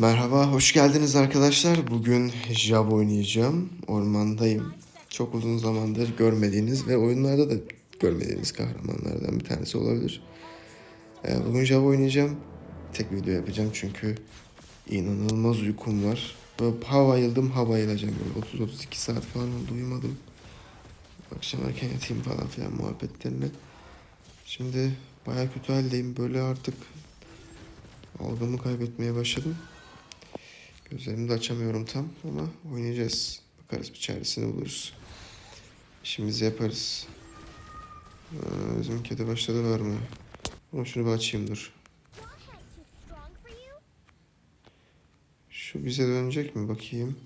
Merhaba, hoş geldiniz arkadaşlar. Bugün Jav oynayacağım. Ormandayım. Çok uzun zamandır görmediğiniz ve oyunlarda da görmediğiniz kahramanlardan bir tanesi olabilir. Ee, bugün Jav oynayacağım. Tek video yapacağım çünkü inanılmaz uykum var. Böyle ha bayıldım ha bayılacağım. Böyle 30-32 saat falan oldu uyumadım. Akşam erken yatayım falan filan muhabbetlerine. Şimdi baya kötü haldeyim. Böyle artık algımı kaybetmeye başladım. Gözlerimi de açamıyorum tam ama oynayacağız. Bakarız bir çaresini buluruz. İşimizi yaparız. Aa, bizim kedi başladı var mı? Ama şunu bir açayım dur. Şu bize dönecek mi bakayım.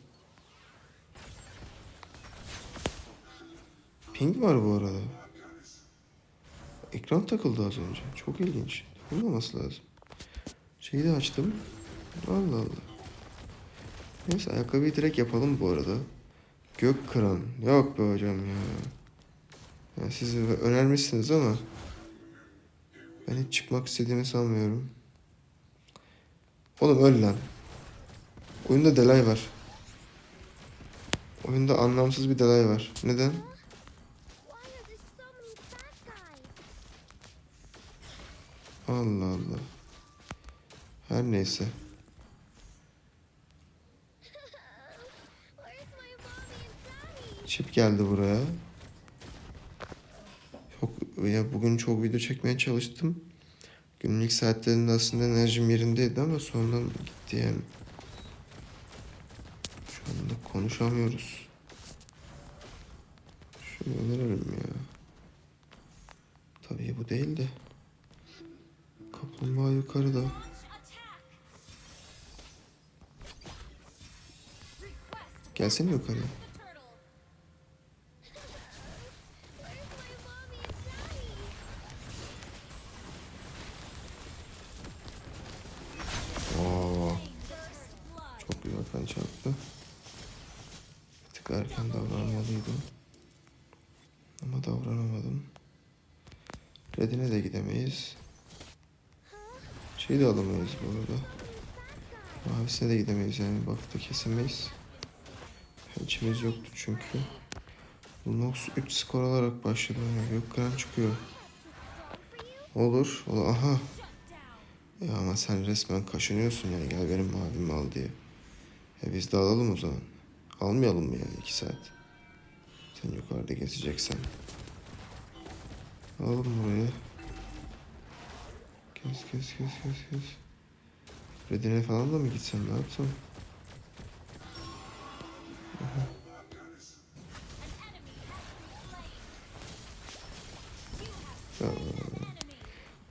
Ping var bu arada. Ekran takıldı az önce. Çok ilginç. Olmaması lazım. Şeyi de açtım. Allah Allah. Neyse ayakkabıyı direkt yapalım bu arada. Gök kıran. Yok be hocam ya. ya siz önermişsiniz ama ben hiç çıkmak istediğimi sanmıyorum. Oğlum öl lan. Oyunda delay var. Oyunda anlamsız bir delay var. Neden? Allah Allah. Her neyse. Çip geldi buraya. Çok ya bugün çok video çekmeye çalıştım. Günün ilk saatlerinde aslında enerjim yerindeydi ama sonradan gitti yani. Şu anda konuşamıyoruz. Şunu önerelim ya. Tabii bu değil de. Kaplumbağa yukarıda. Gelsene yukarıya. Oo, çok güzel kan çarptı. Bir tık erken davranmalıydım. Ama davranamadım. Redine de gidemeyiz. Şey de alamayız bu arada. Mavisine de gidemeyiz yani buff'ta kesemeyiz. Pençemiz yoktu çünkü. Bu Nox 3 skor alarak başladı. Yani Gökkıran çıkıyor. Olur. Olur. Aha. Ya ama sen resmen kaşınıyorsun yani gel benim mavimi al diye. E biz de alalım o zaman. Almayalım mı yani iki saat? Sen yukarıda gezeceksen. Alalım burayı. Kes kes kes kes kes. Redine falan da mı gitsem ne yapsam?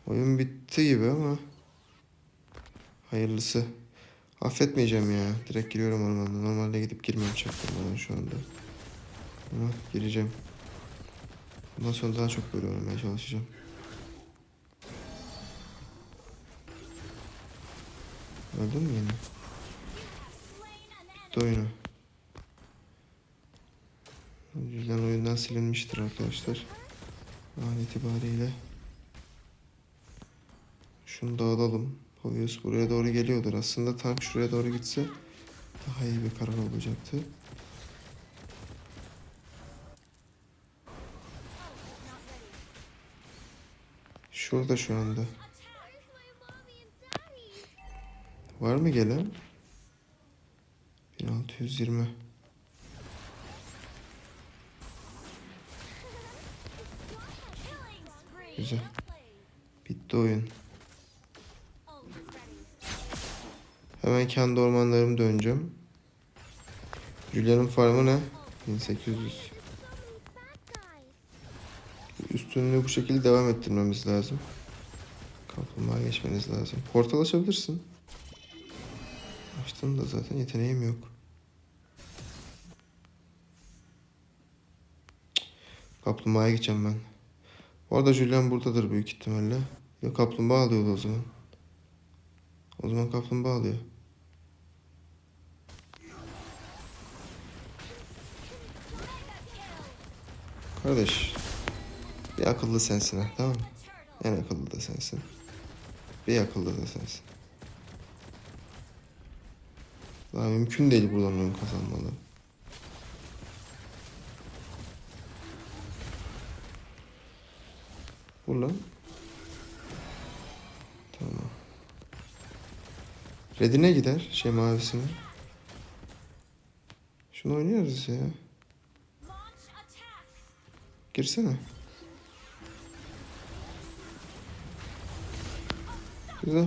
Oyun bitti gibi ama hayırlısı. Affetmeyeceğim ya. Direkt giriyorum ormanda. Normalde gidip girmem çaktırmadan şu anda. Ama gireceğim. Bundan sonra daha çok böyle oynamaya çalışacağım. Öldün mü yine? Bitti oyunu. Yüzden oyundan silinmiştir arkadaşlar. An itibariyle. Şunu da alalım. Povius buraya doğru geliyordur. Aslında tank şuraya doğru gitse daha iyi bir karar olacaktı. Şurada şu anda. Var mı gelen? 1620. Güzel. Bitti oyun. Hemen kendi ormanlarımı döneceğim. Julia'nın farmı ne? 1800. Üstünlüğü bu şekilde devam ettirmemiz lazım. Kaplumbağa geçmeniz lazım. Portal açabilirsin. Açtım da zaten yeteneğim yok. Kaplumbağaya gideceğim ben. Bu arada Julian buradadır büyük ihtimalle. Ya kaplumbağa alıyordu o zaman. O zaman kaplumbağa alıyor. Kardeş. Bir akıllı sensin ha tamam mı? En akıllı da sensin. Bir akıllı da sensin. Daha mümkün değil buradan oyun kazanmalı. Vur. Tamam. Redine gider. Şey mavisine. Şunu oynuyoruz ya. Girsene. Güzel.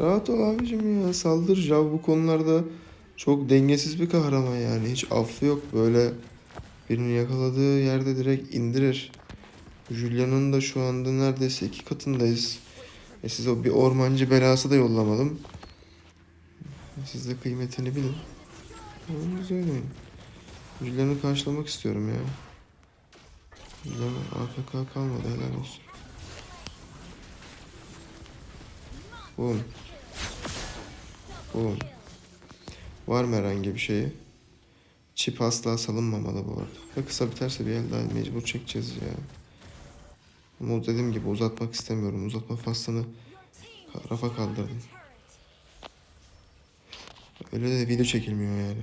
Rahat ol abicim ya. Saldır. Jav bu konularda çok dengesiz bir kahraman yani. Hiç affı yok. Böyle birini yakaladığı yerde direkt indirir. Julia'nın da şu anda neredeyse iki katındayız. E size bir ormancı belası da yollamadım. Siz de kıymetini bilin. Güzel oyun. Julia'nı karşılamak istiyorum ya. Julia'nın AFK kalmadı helal olsun. Boom. Boom. Var mı herhangi bir şeyi? Çip asla salınmamalı bu arada. Ya kısa biterse bir el daha mecbur çekeceğiz ya. Ama dediğim gibi uzatmak istemiyorum. Uzatma faslını rafa kaldırdım. Öyle de video çekilmiyor yani.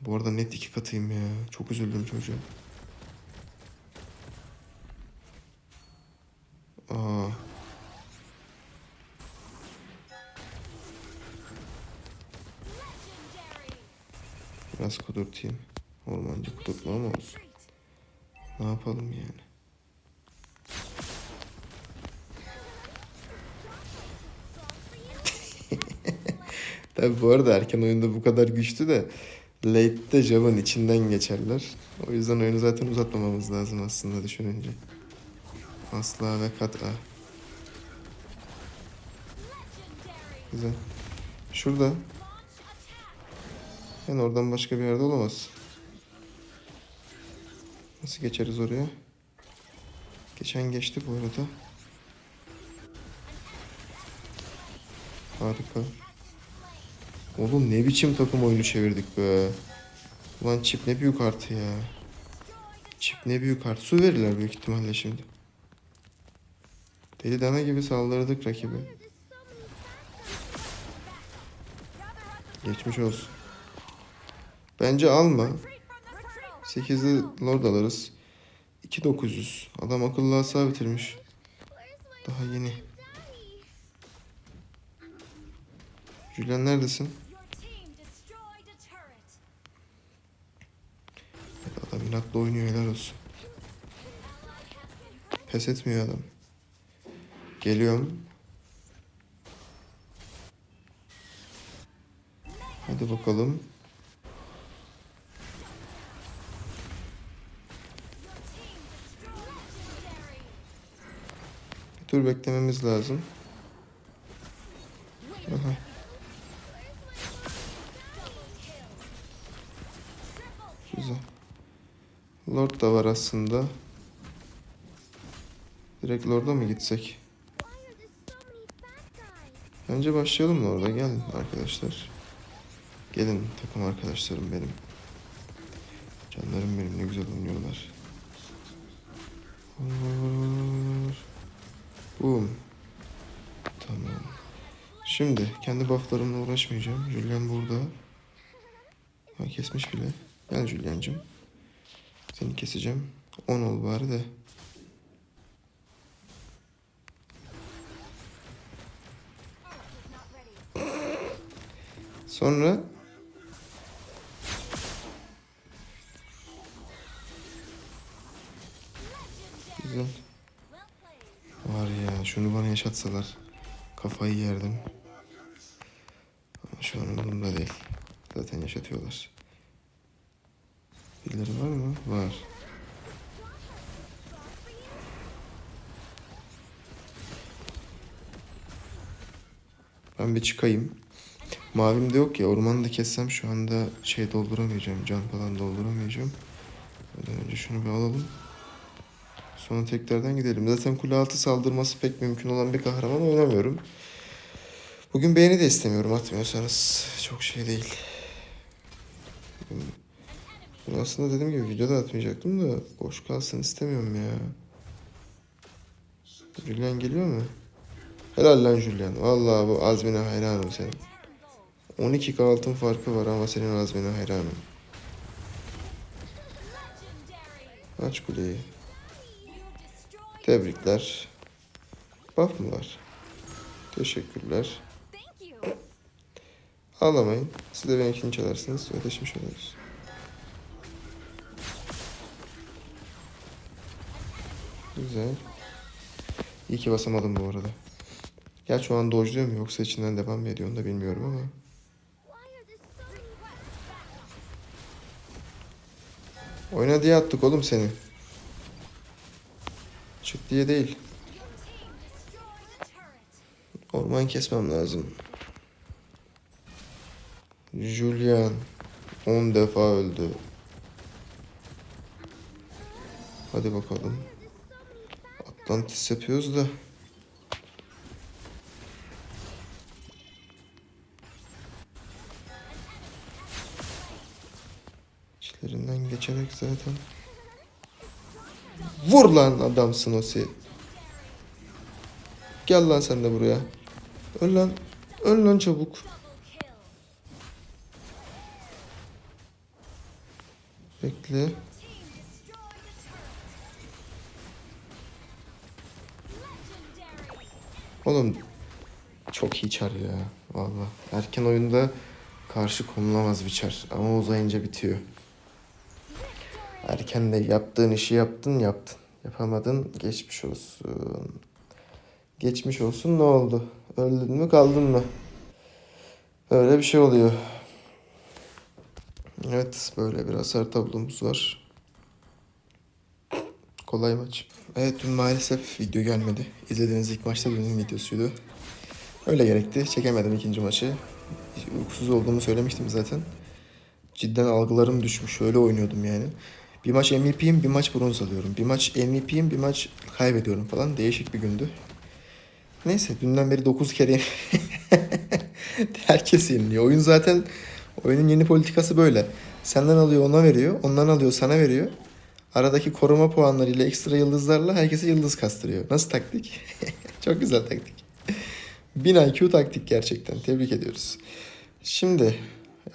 Bu arada net iki katıyım ya. Çok üzüldüm çocuğa. Aa. Biraz kudurtayım. Ormancı kudurtma ama olsun. Ne yapalım yani. Tabi bu arada erken oyunda bu kadar güçlü de late'de Jav'ın içinden geçerler. O yüzden oyunu zaten uzatmamamız lazım aslında düşününce. Asla ve kat'a. Güzel. Şurada. Yani oradan başka bir yerde olamaz. Nasıl geçeriz oraya? Geçen geçti bu arada. Harika. Oğlum ne biçim takım oyunu çevirdik be. Ulan çip ne büyük artı ya. Çip ne büyük artı. Su verirler büyük ihtimalle şimdi. Deli dana gibi saldırdık rakibi. Geçmiş olsun. Bence alma. 8'li lord alırız. 2900. Adam akıllı hasa bitirmiş. Daha yeni. Julian neredesin? Adam inatla oynuyor helal olsun. Pes etmiyor adam. Geliyorum. Hadi bakalım. Tur beklememiz lazım. Aha. Güzel. Lord da var aslında. Direkt Lord'a mı gitsek? Bence başlayalım Lord'a. Gelin arkadaşlar. Gelin takım arkadaşlarım benim. Canlarım benim ne güzel oynuyorlar. Vur. Boom. Tamam. Şimdi kendi bufflarımla uğraşmayacağım. Julian burada. Ha kesmiş bile. Gel Julian'cığım. Seni keseceğim. 10 ol bari de. Sonra Güzel. Var ya şunu bana yaşatsalar kafayı yerdim. Ama şu an umurumda değil. Zaten yaşatıyorlar. Birileri var mı? Var. Ben bir çıkayım. Mavim de yok ya. Ormanı da kessem şu anda şey dolduramayacağım. Can falan dolduramayacağım. Önce şunu bir alalım. Sonra tekrardan gidelim. Zaten kule altı saldırması pek mümkün olan bir kahraman oynamıyorum. Bugün beğeni de istemiyorum atmıyorsanız. Çok şey değil. Bunu aslında dediğim gibi videoda atmayacaktım da boş kalsın istemiyorum ya. Julian geliyor mu? Helal lan Julian. Vallahi bu azmine hayranım senin. 12k altın farkı var ama senin azmine hayranım. Aç kuleyi. Tebrikler. Buff mı var? Teşekkürler. Ağlamayın. Siz de benimkini çalarsınız. Ödeşmiş oluruz. Güzel. İyi ki basamadım bu arada. Gerçi o an dojluyor mu yoksa içinden devam mı ediyor onu da bilmiyorum ama. Oyna diye attık oğlum seni. Çık diye değil. Orman kesmem lazım. Julian 10 defa öldü. Hadi bakalım. Atlantis yapıyoruz da. İçlerinden geçerek zaten. Vur lan adamsın o se. Gel lan sen de buraya. Öl lan. Öl lan çabuk. Bekle. Oğlum çok iyi çar ya. Valla. Erken oyunda karşı konulamaz bir çar. Ama uzayınca bitiyor. Erken de yaptığın işi yaptın yaptın. Yapamadın geçmiş olsun. Geçmiş olsun ne oldu? Öldün mü kaldın mı? Öyle bir şey oluyor. Evet böyle bir hasar tablomuz var. Kolay maç. Evet dün maalesef video gelmedi. İzlediğiniz ilk maçta dünün videosuydu. Öyle gerekti. Çekemedim ikinci maçı. Uykusuz olduğumu söylemiştim zaten. Cidden algılarım düşmüş. Öyle oynuyordum yani. Bir maç MVP'yim, bir maç bronz alıyorum. Bir maç MVP'yim, bir maç kaybediyorum falan. Değişik bir gündü. Neyse dünden beri 9 kere herkes yeniliyor. Oyun zaten oyunun yeni politikası böyle. Senden alıyor ona veriyor, ondan alıyor sana veriyor. Aradaki koruma puanlarıyla ekstra yıldızlarla herkese yıldız kastırıyor. Nasıl taktik? Çok güzel taktik. 1000 IQ taktik gerçekten. Tebrik ediyoruz. Şimdi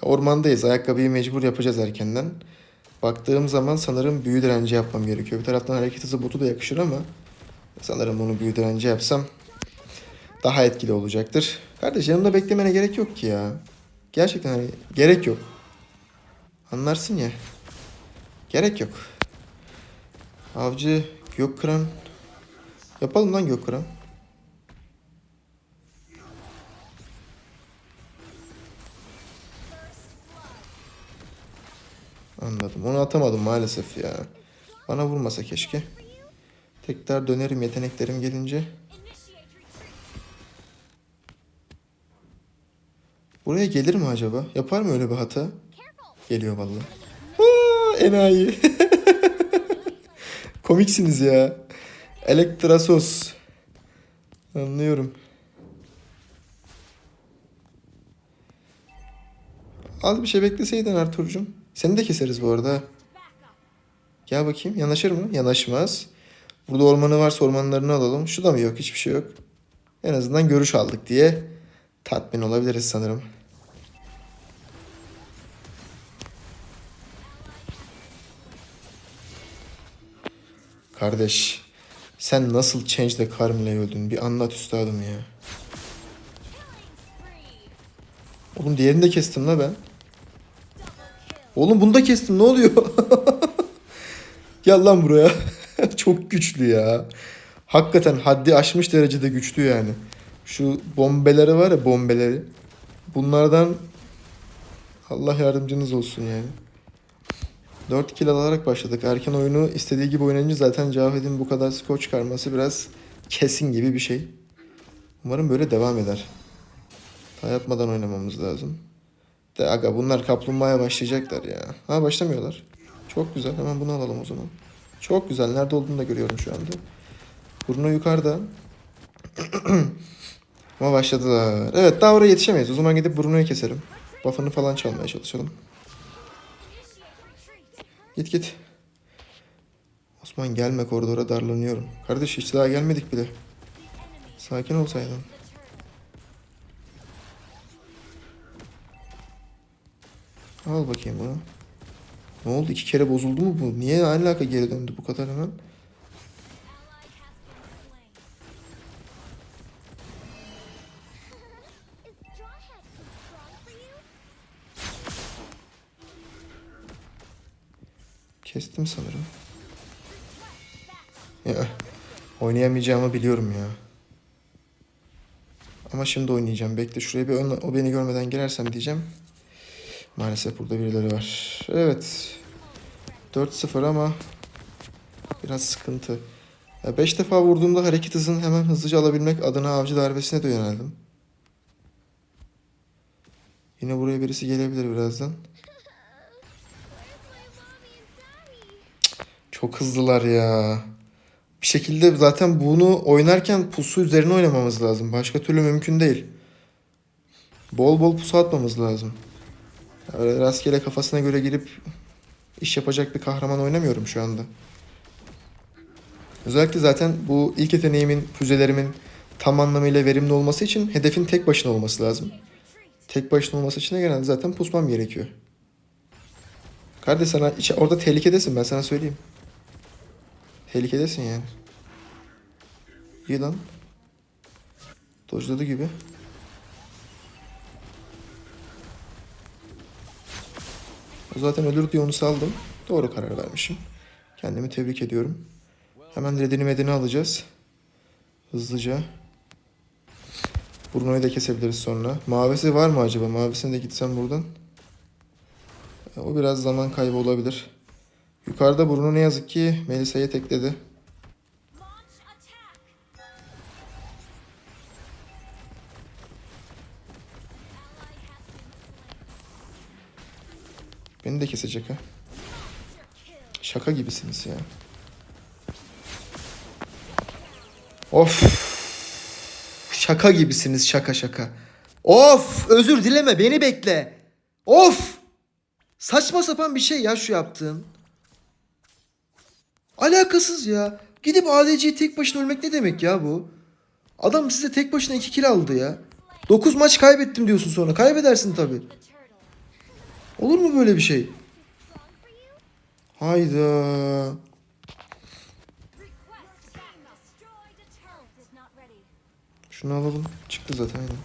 ormandayız. Ayakkabıyı mecbur yapacağız erkenden. Baktığım zaman sanırım büyü direnci yapmam gerekiyor. Bir taraftan hareket hızı botu da yakışır ama sanırım bunu büyü direnci yapsam daha etkili olacaktır. Kardeş yanımda beklemene gerek yok ki ya. Gerçekten hani gerek yok. Anlarsın ya. Gerek yok. Avcı gök kıran. Yapalım lan gök Onu atamadım maalesef ya. Bana vurmasa keşke. Tekrar dönerim yeteneklerim gelince. Buraya gelir mi acaba? Yapar mı öyle bir hata? Geliyor vallahi. Aa, enayi. Komiksiniz ya. Elektrasos. Anlıyorum. Az bir şey bekleseydin Arturcuğum. Seni de keseriz bu arada. Gel bakayım. Yanaşır mı? Yanaşmaz. Burada ormanı varsa ormanlarını alalım. Şu da mı yok? Hiçbir şey yok. En azından görüş aldık diye tatmin olabiliriz sanırım. Kardeş, sen nasıl Change'de Carmille'ye öldün? Bir anlat üstadım ya. Oğlum diğerini de kestim la ben. Oğlum bunu da kestim ne oluyor? Gel lan buraya. Çok güçlü ya. Hakikaten haddi aşmış derecede güçlü yani. Şu bombeleri var ya bombeleri. Bunlardan Allah yardımcınız olsun yani. 4 kill alarak başladık. Erken oyunu istediği gibi oynayınca zaten Cavit'in bu kadar skor çıkarması biraz kesin gibi bir şey. Umarım böyle devam eder. Daha yapmadan oynamamız lazım. De aga bunlar kaplumbağaya başlayacaklar ya. Ha başlamıyorlar. Çok güzel. Hemen bunu alalım o zaman. Çok güzel. Nerede olduğunu da görüyorum şu anda. Bruno yukarıda. Ama başladılar. Evet daha oraya yetişemeyiz. O zaman gidip Bruno'yu keselim. Buff'ını falan çalmaya çalışalım. Git git. Osman gelme koridora darlanıyorum. Kardeş hiç daha gelmedik bile. Sakin olsaydın. Al bakayım bunu. Ne oldu? İki kere bozuldu mu bu? Niye alaka geri döndü bu kadar hemen? Kestim sanırım. Ya oynayamayacağımı biliyorum ya. Ama şimdi oynayacağım. Bekle şuraya bir ön, o beni görmeden girersem diyeceğim. Maalesef burada birileri var. Evet. 4-0 ama biraz sıkıntı. 5 defa vurduğumda hareket hızını hemen hızlıca alabilmek adına avcı darbesine de yöneldim. Yine buraya birisi gelebilir birazdan. Çok hızlılar ya. Bir şekilde zaten bunu oynarken pusu üzerine oynamamız lazım. Başka türlü mümkün değil. Bol bol pusu atmamız lazım. Rastgele kafasına göre girip iş yapacak bir kahraman oynamıyorum şu anda. Özellikle zaten bu ilk yeteneğimin, füzelerimin tam anlamıyla verimli olması için hedefin tek başına olması lazım. Tek başına olması için de genelde zaten pusmam gerekiyor. Kardeş sana orada tehlikedesin ben sana söyleyeyim. Tehlikedesin yani. İyi lan. Dojladı gibi. O zaten ölür diye onu saldım. Doğru karar vermişim. Kendimi tebrik ediyorum. Hemen redini medeni alacağız. Hızlıca. Bruno'yu da kesebiliriz sonra. Mavisi var mı acaba? Mavisine de gitsem buradan. O biraz zaman kaybı olabilir. Yukarıda Bruno ne yazık ki Melisa'yı tekledi. Beni de kesecek ha. Şaka gibisiniz ya. Of. Şaka gibisiniz şaka şaka. Of özür dileme beni bekle. Of. Saçma sapan bir şey ya şu yaptığın. Alakasız ya. Gidip ADC'yi tek başına ölmek ne demek ya bu? Adam size tek başına 2 kill aldı ya. 9 maç kaybettim diyorsun sonra. Kaybedersin tabii. Olur mu böyle bir şey? Hayda. Şunu alalım. Çıktı zaten aynen.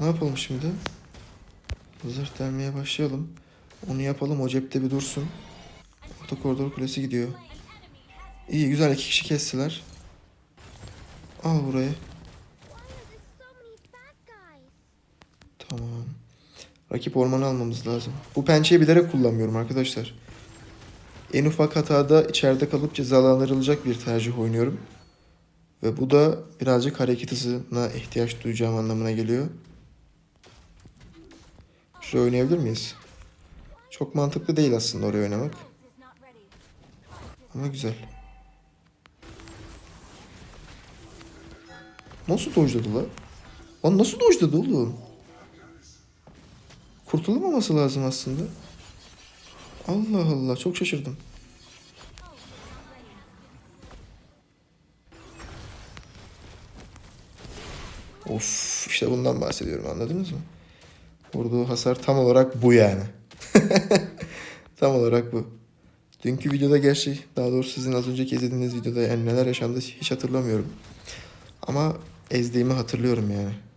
Ne yapalım şimdi? Zırh delmeye başlayalım. Onu yapalım. O cepte bir dursun. Orta koridor kulesi gidiyor. İyi güzel iki kişi kestiler. Al guys? Tamam. Rakip ormanı almamız lazım. Bu pençeyi bilerek kullanmıyorum arkadaşlar. En ufak hatada içeride kalıp cezalandırılacak bir tercih oynuyorum. Ve bu da birazcık hareket hızına ihtiyaç duyacağım anlamına geliyor. Şuraya oynayabilir miyiz? Çok mantıklı değil aslında oraya oynamak. Ama güzel. Nasıl dojladı la? Lan nasıl dojladı oğlum? Kurtulamaması lazım aslında. Allah Allah çok şaşırdım. Of işte bundan bahsediyorum anladınız mı? Vurduğu hasar tam olarak bu yani. tam olarak bu. Dünkü videoda gerçi daha doğrusu sizin az önceki izlediğiniz videoda yani neler yaşandı hiç hatırlamıyorum. Ama ezdiğimi hatırlıyorum yani.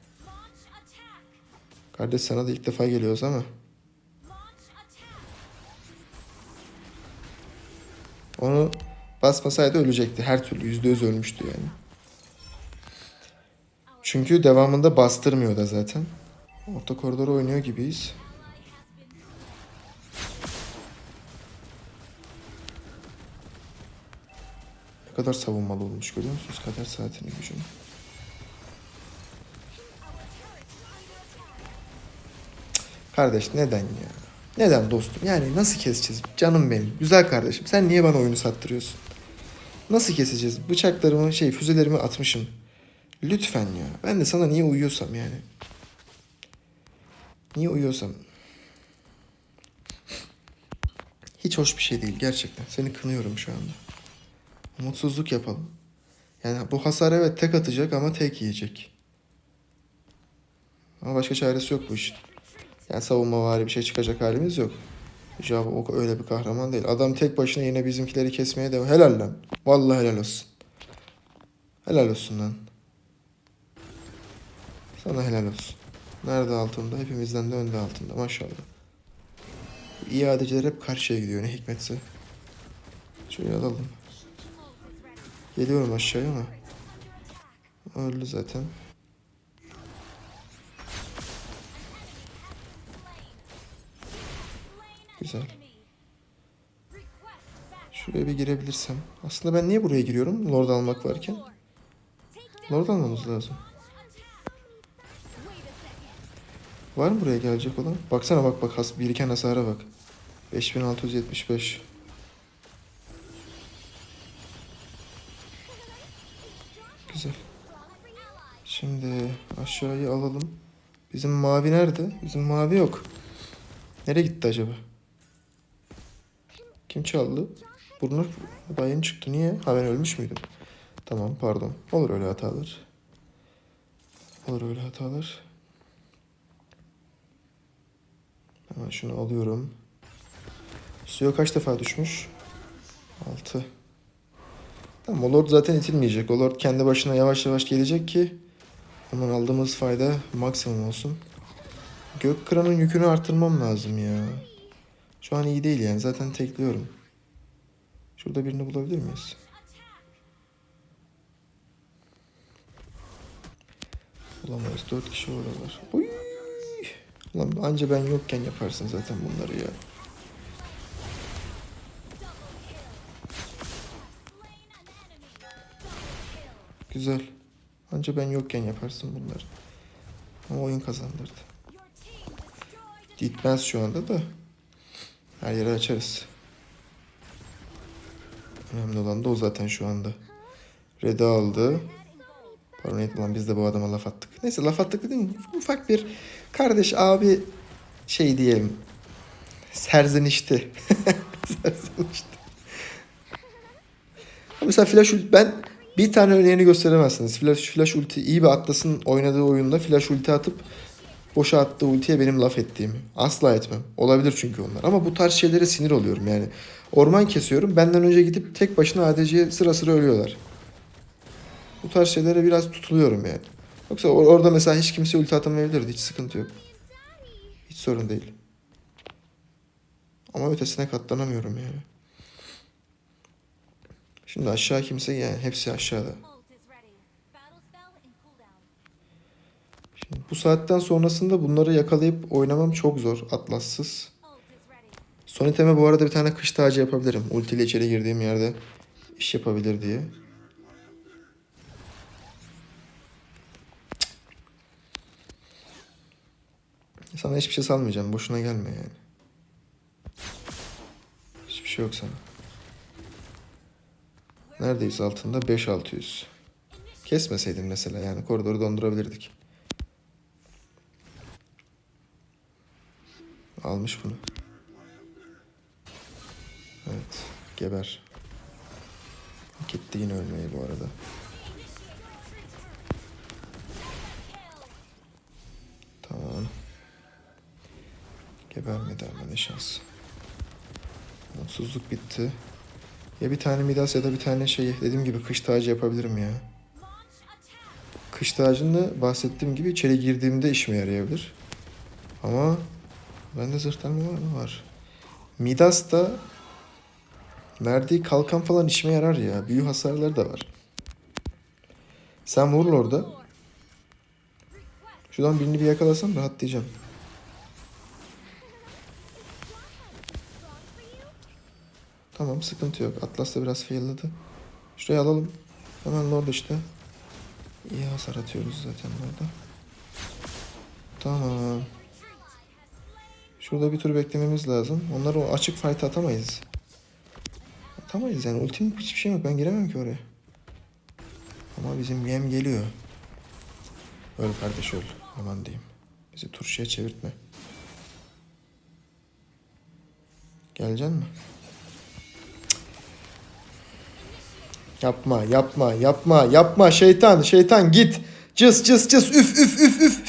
Kardeş sana da ilk defa geliyoruz ama onu basmasaydı ölecekti. Her türlü yüzde yüz ölmüştü yani. Çünkü devamında bastırmıyor da zaten. Orta koridora oynuyor gibiyiz. Ne kadar savunmalı olmuş görüyor musunuz? Kader saatinin gücünü. Kardeş neden ya? Neden dostum? Yani nasıl keseceğiz? Canım benim. Güzel kardeşim. Sen niye bana oyunu sattırıyorsun? Nasıl keseceğiz? Bıçaklarımı şey füzelerimi atmışım. Lütfen ya. Ben de sana niye uyuyorsam yani. Niye uyuyorsam. Hiç hoş bir şey değil gerçekten. Seni kınıyorum şu anda. Umutsuzluk yapalım. Yani bu hasar evet tek atacak ama tek yiyecek. Ama başka çaresi yok bu işin. Yani savunma vari bir şey çıkacak halimiz yok. Java o öyle bir kahraman değil. Adam tek başına yine bizimkileri kesmeye devam. Helal lan. Vallahi helal olsun. Helal olsun lan. Sana helal olsun. Nerede altında? Hepimizden de önde altında. Maşallah. İadeciler hep karşıya gidiyor. Ne hikmetse. Şöyle alalım. Geliyorum aşağıya ama. Öldü zaten. Güzel. Şuraya bir girebilirsem. Aslında ben niye buraya giriyorum? Lord almak varken. Lord almamız lazım. Var mı buraya gelecek olan? Baksana bak bak has, biriken hasara bak. 5675. Güzel. Şimdi aşağıyı alalım. Bizim mavi nerede? Bizim mavi yok. Nereye gitti acaba? Kim çaldı? Daha yeni çıktı. Niye? Ha ben ölmüş müydüm? Tamam pardon. Olur öyle hatalar. Olur öyle hatalar. Hemen şunu alıyorum. Suya kaç defa düşmüş? 6. Tamam o Lord zaten itilmeyecek. O Lord kendi başına yavaş yavaş gelecek ki ondan aldığımız fayda maksimum olsun. Gök kıranın yükünü arttırmam lazım ya. Şu an iyi değil yani. Zaten tekliyorum. Şurada birini bulabilir miyiz? Bulamayız. Dört kişi oralar. Uy! Ulan anca ben yokken yaparsın zaten bunları ya. Güzel. Anca ben yokken yaparsın bunları. Ama oyun kazandırdı. Gitmez şu anda da. Her yeri açarız. Önemli olan da o zaten şu anda. Red'i aldı. Pardon neydi lan biz de bu adama laf attık. Neyse laf attık dedim. Ufak bir kardeş abi şey diyelim. Serzenişti. Serzenişti. Mesela Flash ulti ben bir tane örneğini gösteremezsiniz. Flash, Flash ulti iyi bir Atlas'ın oynadığı oyunda Flash ulti atıp boşa attığı ultiye benim laf ettiğimi. Asla etmem. Olabilir çünkü onlar. Ama bu tarz şeylere sinir oluyorum yani. Orman kesiyorum. Benden önce gidip tek başına ADC'ye sıra sıra ölüyorlar. Bu tarz şeylere biraz tutuluyorum yani. Yoksa or- orada mesela hiç kimse ulti atamayabilirdi. Hiç sıkıntı yok. Hiç sorun değil. Ama ötesine katlanamıyorum yani. Şimdi aşağı kimse yani hepsi aşağıda. Şimdi bu saatten sonrasında bunları yakalayıp oynamam çok zor Atlassız. Son iteme bu arada bir tane kış tacı yapabilirim. Ultiyle içeri girdiğim yerde iş yapabilir diye. Sana hiçbir şey salmayacağım. Boşuna gelme yani. Hiçbir şey yok sana. Neredeyiz altında? 5600. Kesmeseydin mesela yani koridoru dondurabilirdik. Almış bunu. Evet. Geber. Gitti yine ölmeyi bu arada. Tamam. Gebermedi ama ne şans. Mutsuzluk bitti. Ya bir tane Midas ya da bir tane şey dediğim gibi kış tacı yapabilirim ya. Kış tacını bahsettiğim gibi içeri girdiğimde işime yarayabilir. Ama bende zırhlanma var mı? Var. Midas da verdiği kalkan falan işime yarar ya. Büyü hasarları da var. Sen vur orada. Şuradan birini bir yakalasam rahatlayacağım. Tamam sıkıntı yok. Atlas da biraz failladı. Şuraya alalım. Hemen Lord işte. İyi hasar atıyoruz zaten orada. Tamam. Şurada bir tur beklememiz lazım. Onları o açık fight atamayız. Atamayız yani. Ultim hiçbir şey yok. Ben giremem ki oraya. Ama bizim yem geliyor. Öl kardeş öl. Aman diyeyim. Bizi turşuya çevirtme. Geleceksin mi? Yapma, yapma, yapma, yapma şeytan, şeytan git. Cız cız cız üf üf üf üf.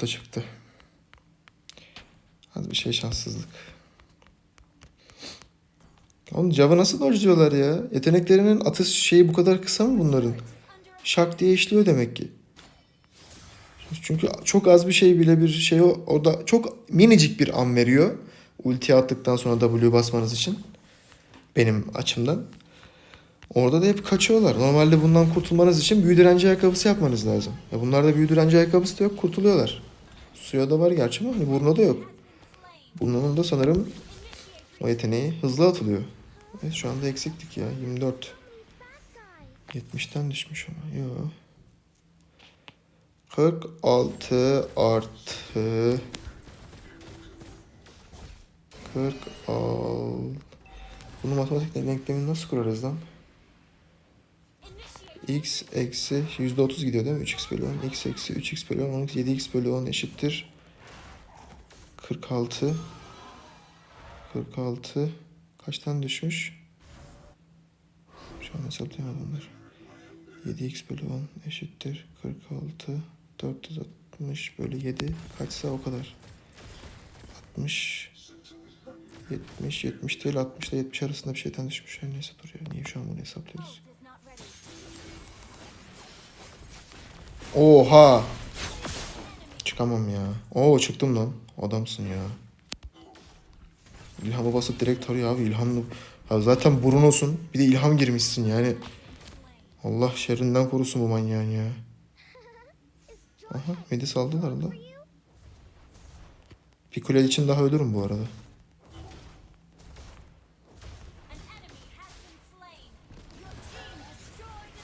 Da çıktı. Hadi bir şey şanssızlık. Oğlum Java nasıl dodge'luyorlar ya? Yeteneklerinin atış şeyi bu kadar kısa mı bunların? Şak diye işliyor demek ki. Çünkü çok az bir şey bile bir şey o orada çok minicik bir an veriyor. Ulti attıktan sonra W basmanız için. Benim açımdan. Orada da hep kaçıyorlar. Normalde bundan kurtulmanız için büyü direnci ayakkabısı yapmanız lazım. Ya bunlarda büyü direnci ayakkabısı da yok kurtuluyorlar. Suya da var gerçi ama hani buruna da yok. Burnunun da sanırım o yeteneği hızlı atılıyor. Evet şu anda eksiktik ya 24. 70'ten düşmüş ama yok. 46 artı 46 Bunu matematikle denklemini nasıl kurarız lan? X eksi %30 gidiyor değil mi? 3x bölü 10. x eksi 3x bölü 10. 7x bölü 10 eşittir. 46 46 kaçtan düşmüş? Şu an hesaplayamadım bunlar. 7x bölü 10 eşittir 46 460 bölü 7 kaçsa o kadar. 60 70 70 değil 60 ile 70 arasında bir şeyden düşmüş. Her neyse dur ya. Niye şu an bunu hesaplıyoruz? Oha! Çıkamam ya. Oo çıktım lan. Adamsın ya. İlham'a basıp direkt tarıyor abi. İlhamlı. Ya zaten burun olsun. Bir de ilham girmişsin yani. Allah şerrinden korusun bu manyağın ya. Aha midi saldılar da. Pikule için daha ölürüm bu arada.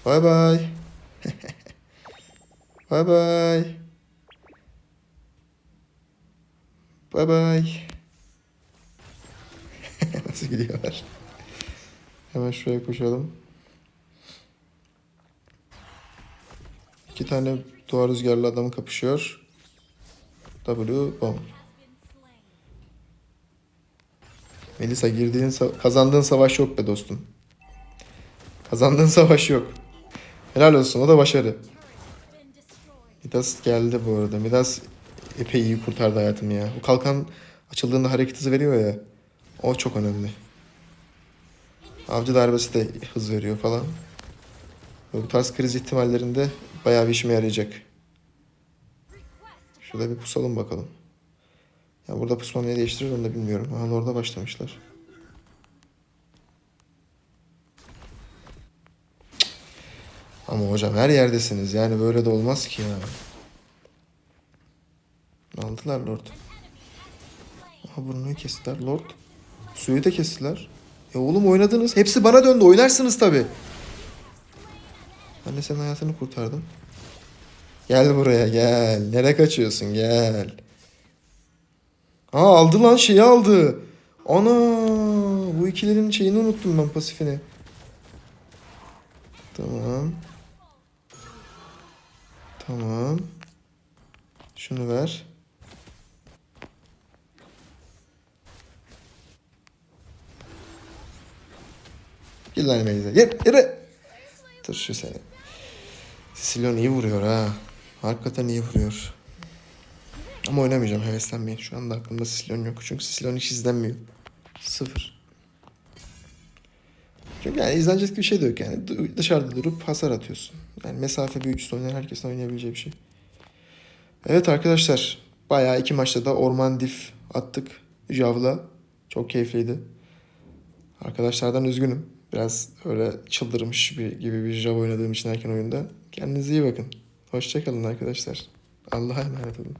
An enemy bay bay. Bay bay. Nasıl gidiyorlar? Hemen şuraya koşalım. İki tane duvar rüzgarlı adam kapışıyor. W bomb. Melisa girdiğin sa- kazandığın savaş yok be dostum. Kazandığın savaş yok. Helal olsun o da başarı. Midas geldi bu arada. Midas epey iyi kurtardı hayatımı ya. O kalkan açıldığında hareket hızı veriyor ya. O çok önemli. Avcı darbesi de hız veriyor falan. Bu tarz kriz ihtimallerinde bayağı bir işime yarayacak. Şurada bir pusalım bakalım. Ya burada pusmam ne değiştirir onu da bilmiyorum. Aha orada başlamışlar. Ama hocam her yerdesiniz. Yani böyle de olmaz ki ya. Aldılar Lord. Aha burnuyu kestiler Lord. Suyu da kestiler. E oğlum oynadınız. Hepsi bana döndü. Oynarsınız tabi. Ben de senin hayatını kurtardım. Gel buraya gel. Nereye kaçıyorsun gel. Aa aldı lan şeyi aldı. Ana bu ikilerin şeyini unuttum ben pasifini. Tamam. Tamam. Şunu ver. Gel lan Melisa. Gel, yürü. Dur şu seni. Sicilyon iyi vuruyor ha. Hakikaten iyi vuruyor. Ama oynamayacağım heveslenmeyin. Şu anda aklımda Sicilyon yok. Çünkü Sicilyon hiç izlenmiyor. Sıfır. Çünkü yani izlenecek bir şey de yok yani. Dışarıda durup hasar atıyorsun. Yani mesafe büyücüsü oynayan herkesin oynayabileceği bir şey. Evet arkadaşlar. Bayağı iki maçta da orman dif attık. Javla. Çok keyifliydi. Arkadaşlardan üzgünüm. Biraz öyle çıldırmış bir gibi bir Java oynadığım için erken oyunda. Kendinize iyi bakın. Hoşçakalın arkadaşlar. Allah'a emanet olun.